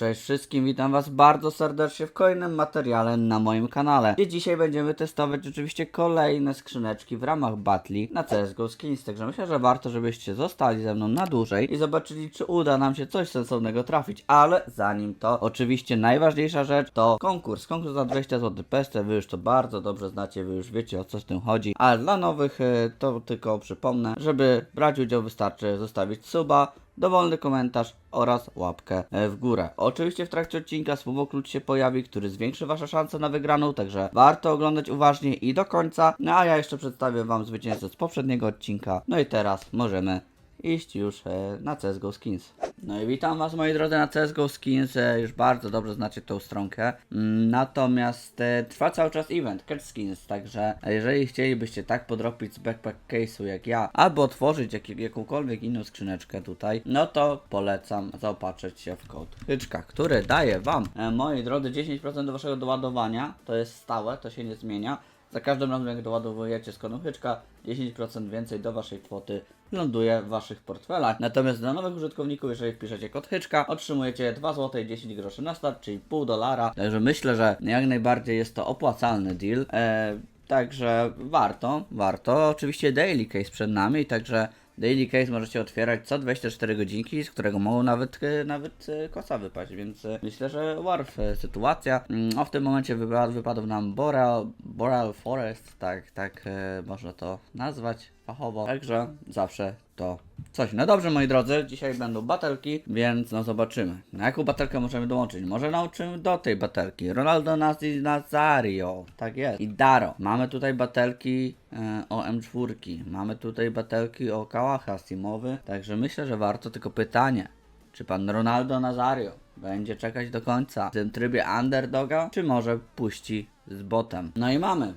Cześć wszystkim, witam was bardzo serdecznie w kolejnym materiale na moim kanale. Gdzie dzisiaj będziemy testować oczywiście kolejne skrzyneczki w ramach Battle na CSGO Skins. Także myślę, że warto, żebyście zostali ze mną na dłużej i zobaczyli, czy uda nam się coś sensownego trafić. Ale zanim to, oczywiście najważniejsza rzecz to konkurs. Konkurs za 20 zł PST, wy już to bardzo dobrze znacie, wy już wiecie o co z tym chodzi. Ale dla nowych e, to tylko przypomnę, żeby brać udział wystarczy zostawić suba, dowolny komentarz oraz łapkę w górę. Oczywiście w trakcie odcinka słowoklucz się pojawi, który zwiększy Wasze szanse na wygraną, także warto oglądać uważnie i do końca. No a ja jeszcze przedstawię Wam zwycięzcę z poprzedniego odcinka. No i teraz możemy iść już e, na CSGO Skins. No i witam Was moi drodzy na CSGO Skins, e, już bardzo dobrze znacie tą stronkę. Mm, Natomiast e, trwa cały czas event Catch Skins, także jeżeli chcielibyście tak podrobić z backpack case'u jak ja, albo otworzyć jak, jakąkolwiek inną skrzyneczkę tutaj, no to polecam zaopatrzyć się w kod Hyczka, który daje Wam, moi drodzy, 10% do Waszego doładowania, to jest stałe, to się nie zmienia. Za każdym razem jak doładowujecie z kodem Hyczka, 10% więcej do Waszej kwoty ląduje w Waszych portfelach. Natomiast dla nowych użytkowników, jeżeli wpiszecie kod Hyczka, otrzymujecie 2 zł i 10 groszy na start, czyli pół dolara. Także myślę, że jak najbardziej jest to opłacalny deal. E, także warto, warto. Oczywiście daily case przed nami, także Daily Case możecie otwierać co 24 godzinki, z którego mogą nawet, e, nawet e, kosa wypaść, więc e, myślę, że warf sytuacja. Mm, O w tym momencie wypa- wypadł nam Boreal, Boreal Forest, tak, tak można to nazwać fachowo. Także zawsze to coś. No dobrze moi drodzy, dzisiaj będą batelki, więc no zobaczymy. Na jaką batelkę możemy dołączyć? Może nauczymy do tej batelki. Ronaldo Nazario, tak jest. I Daro. Mamy tutaj batelki e, o M4. Mamy tutaj batelki o Kałacha Simowy. Także myślę, że warto tylko pytanie. Czy pan Ronaldo Nazario będzie czekać do końca w tym trybie underdoga, czy może puści z botem? No i mamy.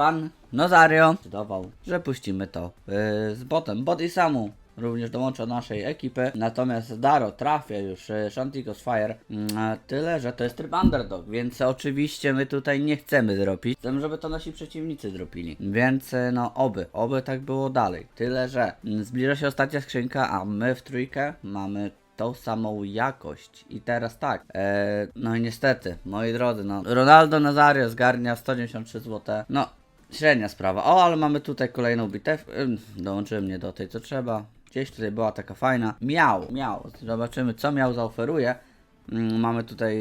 Pan Nazario zdecydował, że puścimy to yy, z botem. Bot i samu również dołącza do naszej ekipy. Natomiast Daro trafia już yy, Shantikos Fire. Mm, tyle, że to jest tryb underdog, więc oczywiście my tutaj nie chcemy dropić. Chcemy, żeby to nasi przeciwnicy dropili. Więc yy, no oby, oby tak było dalej. Tyle, że mm, zbliża się ostatnia skrzynka, a my w trójkę mamy tą samą jakość. I teraz tak, e, no niestety, moi drodzy, no Ronaldo Nazario zgarnia 193 zł. No, średnia sprawa. O, ale mamy tutaj kolejną bitew. Dołączyłem mnie do tej, co trzeba. Gdzieś tutaj była taka fajna. Miał, miał. Zobaczymy, co miał zaoferuje. Mamy tutaj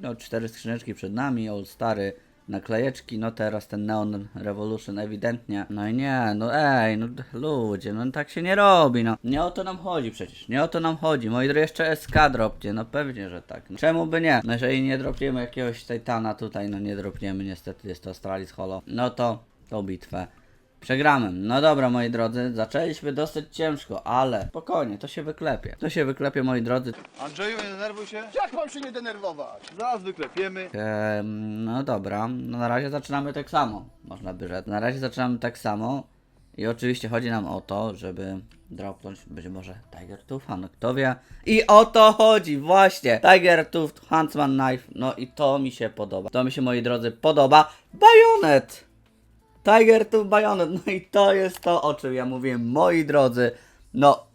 no, cztery skrzyneczki przed nami, All Stary, naklejeczki, no teraz ten Neon Revolution ewidentnie. No i nie, no ej, no ludzie, no tak się nie robi, no. Nie o to nam chodzi przecież, nie o to nam chodzi. Moi drodzy, jeszcze SK dropcie, no pewnie, że tak. No, czemu by nie? No jeżeli nie dropniemy jakiegoś Titana tutaj, no nie dropniemy, niestety jest to Astralis Holo. No to tą bitwę Przegramy. No dobra, moi drodzy, zaczęliśmy dosyć ciężko, ale spokojnie, to się wyklepie. To się wyklepie, moi drodzy. Andrzeju, nie denerwuj się. Jak mam się nie denerwować? Zaraz wyklepiemy. Ehm, no dobra, no na razie zaczynamy tak samo, można by rzec. Na razie zaczynamy tak samo i oczywiście chodzi nam o to, żeby dropnąć być może Tiger Tooth, no kto wie. I o to chodzi, właśnie! Tiger Tooth, Huntsman Knife, no i to mi się podoba. To mi się, moi drodzy, podoba. Bajonet! Tiger Tooth Bajonet, no i to jest to, o czym ja mówiłem, moi drodzy. No,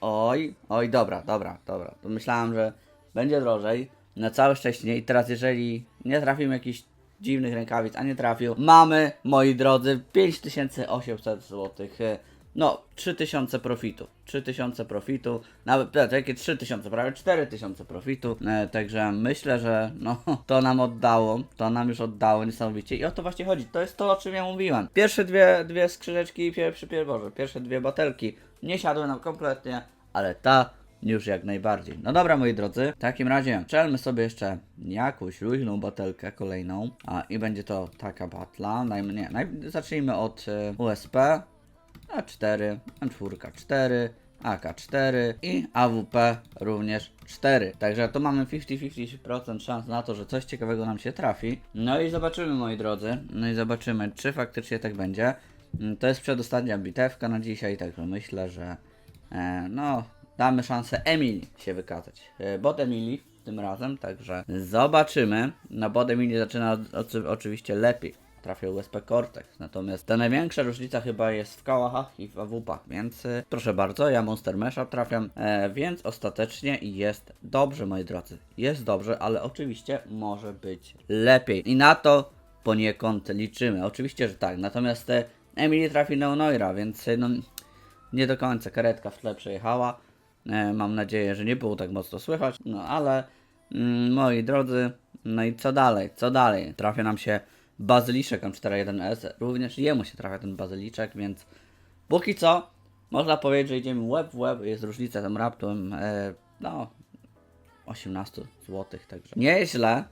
oj, oj, dobra, dobra, dobra. To myślałem, że będzie drożej. Na całe szczęście. I teraz, jeżeli nie trafimy jakichś dziwnych rękawic, a nie trafił, mamy, moi drodzy, 5800 zł. No, 3000 profitu. 3000 profitu. Nawet, e, jakie 3000, prawie 4000 profitu. E, także myślę, że no, to nam oddało. To nam już oddało niesamowicie. I o to właśnie chodzi. To jest to, o czym ja mówiłem. Pierwsze dwie, dwie skrzyneczki, pierwszy, pier, Boże, pierwsze dwie batelki nie siadły nam kompletnie, ale ta już jak najbardziej. No dobra, moi drodzy, w takim razie strzelmy sobie jeszcze jakąś luźną batelkę kolejną. A i będzie to taka batla. Najmniej, nie, naj, zacznijmy od e, USP. A4, M4 4, AK4 i AWP również 4. Także to mamy 50-50% szans na to, że coś ciekawego nam się trafi. No i zobaczymy moi drodzy. No i zobaczymy, czy faktycznie tak będzie. Mm, To jest przedostatnia bitewka na dzisiaj, także myślę, że e, no damy szansę Emilii się wykazać. E, bot Emilii tym razem, także zobaczymy. No bot Emilii zaczyna oczy- oczywiście lepiej trafia USP Cortex. Natomiast ta największa różnica chyba jest w kałachach i w AWP-ach, więc y, proszę bardzo, ja Monster Mesha trafiam, e, więc ostatecznie jest dobrze, moi drodzy. Jest dobrze, ale oczywiście może być lepiej. I na to poniekąd liczymy. Oczywiście, że tak. Natomiast e, Emily trafi na Noira, więc e, no, nie do końca karetka w tle przejechała. E, mam nadzieję, że nie było tak mocno słychać. No ale mm, moi drodzy, no i co dalej? Co dalej? Trafia nam się bazyliszek M41S. Również jemu się trafia ten bazyliczek, więc póki co można powiedzieć, że idziemy łeb w łeb. Jest różnica tam raptem e, no 18 zł, także nieźle.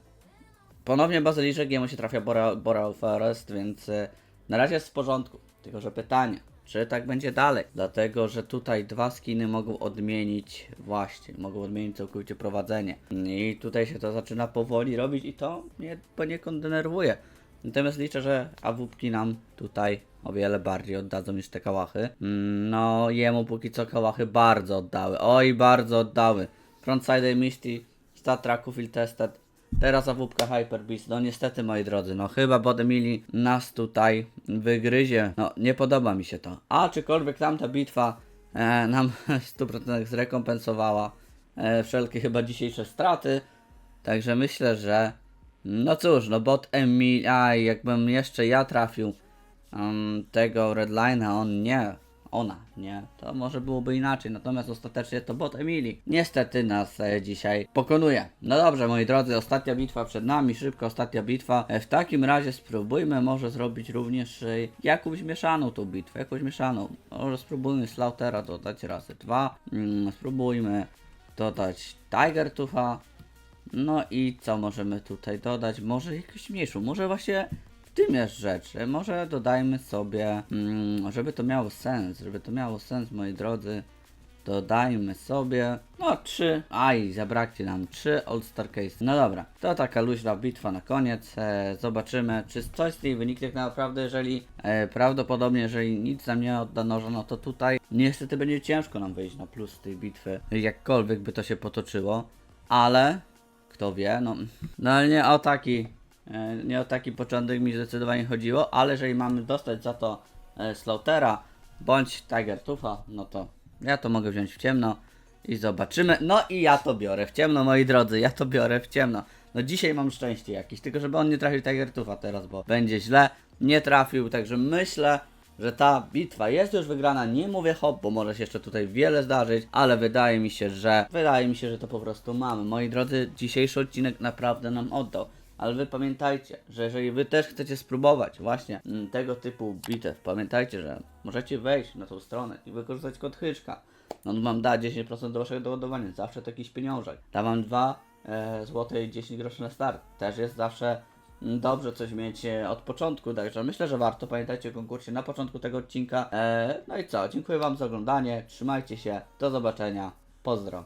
Ponownie bazyliczek, jemu się trafia Boreal, Boreal Forest, więc y, na razie jest w porządku. Tylko, że pytanie, czy tak będzie dalej? Dlatego, że tutaj dwa skiny mogą odmienić, właśnie, mogą odmienić całkowicie prowadzenie. I tutaj się to zaczyna powoli robić i to mnie poniekąd denerwuje. Natomiast liczę, że awupki nam tutaj o wiele bardziej oddadzą niż te kałachy. Mm, No, jemu póki co kałachy bardzo oddały. Oj, bardzo oddały. Frontside Misty, stat tracku field tested. Teraz awupka Hyper Beast. No niestety moi drodzy, no chyba Bodemili nas tutaj wygryzie. No nie podoba mi się to. A czykolwiek tamta bitwa e, nam w 100% zrekompensowała e, wszelkie chyba dzisiejsze straty. Także myślę, że no cóż, no bot Emil, aj, jakbym jeszcze ja trafił um, tego Redline'a, on nie, ona, nie, to może byłoby inaczej, natomiast ostatecznie to bot Emily niestety nas e, dzisiaj pokonuje. No dobrze, moi drodzy, ostatnia bitwa przed nami, szybko ostatnia bitwa. E, w takim razie spróbujmy może zrobić również e, jakąś mieszaną tą bitwę, jakąś mieszaną. Może spróbujmy Slaughtera dodać razy dwa, mm, spróbujmy dodać Tiger Tufa, no i co możemy tutaj dodać? Może jakąś mniejszą, może właśnie w tym jest rzecz. Może dodajmy sobie, mm, żeby to miało sens, żeby to miało sens, moi drodzy. Dodajmy sobie, no trzy, aj, zabraknie nam trzy All Star Case. No dobra, to taka luźna bitwa na koniec. E, zobaczymy, czy coś z niej wyniknie tak naprawdę, jeżeli e, prawdopodobnie, jeżeli nic nam nie odda noża, no to tutaj niestety będzie ciężko nam wyjść na plus z tej bitwy, jakkolwiek by to się potoczyło, ale kto wie, no, no ale nie o taki, e, nie o taki początek mi zdecydowanie chodziło, ale jeżeli mamy dostać za to e, Slaughtera bądź Tiger Tufa, no to ja to mogę wziąć w ciemno i zobaczymy. No i ja to biorę w ciemno, moi drodzy, ja to biorę w ciemno. No dzisiaj mam szczęście jakieś, tylko żeby on nie trafił Tiger Tufa teraz, bo będzie źle. Nie trafił, także myślę, że ta bitwa jest już wygrana. Nie mówię hop, bo może się jeszcze tutaj wiele zdarzyć, ale wydaje mi się, że wydaje mi się, że to po prostu mamy. Moi drodzy, dzisiejszy odcinek naprawdę nam oddał. Ale wy pamiętajcie, że jeżeli wy też chcecie spróbować właśnie mm, tego typu bitew, pamiętajcie, że możecie wejść na tą stronę i wykorzystać kod Hyczka. On wam da 10% do waszego zawsze to jakiś pieniążek. Da wam 2 e, złote i 10 groszy na start. Też jest zawsze dobrze coś mieć od początku, także myślę, że warto. Pamiętajcie o konkursie na początku tego odcinka. E, no i co, dziękuję wam za oglądanie, trzymajcie się, do zobaczenia, pozdro.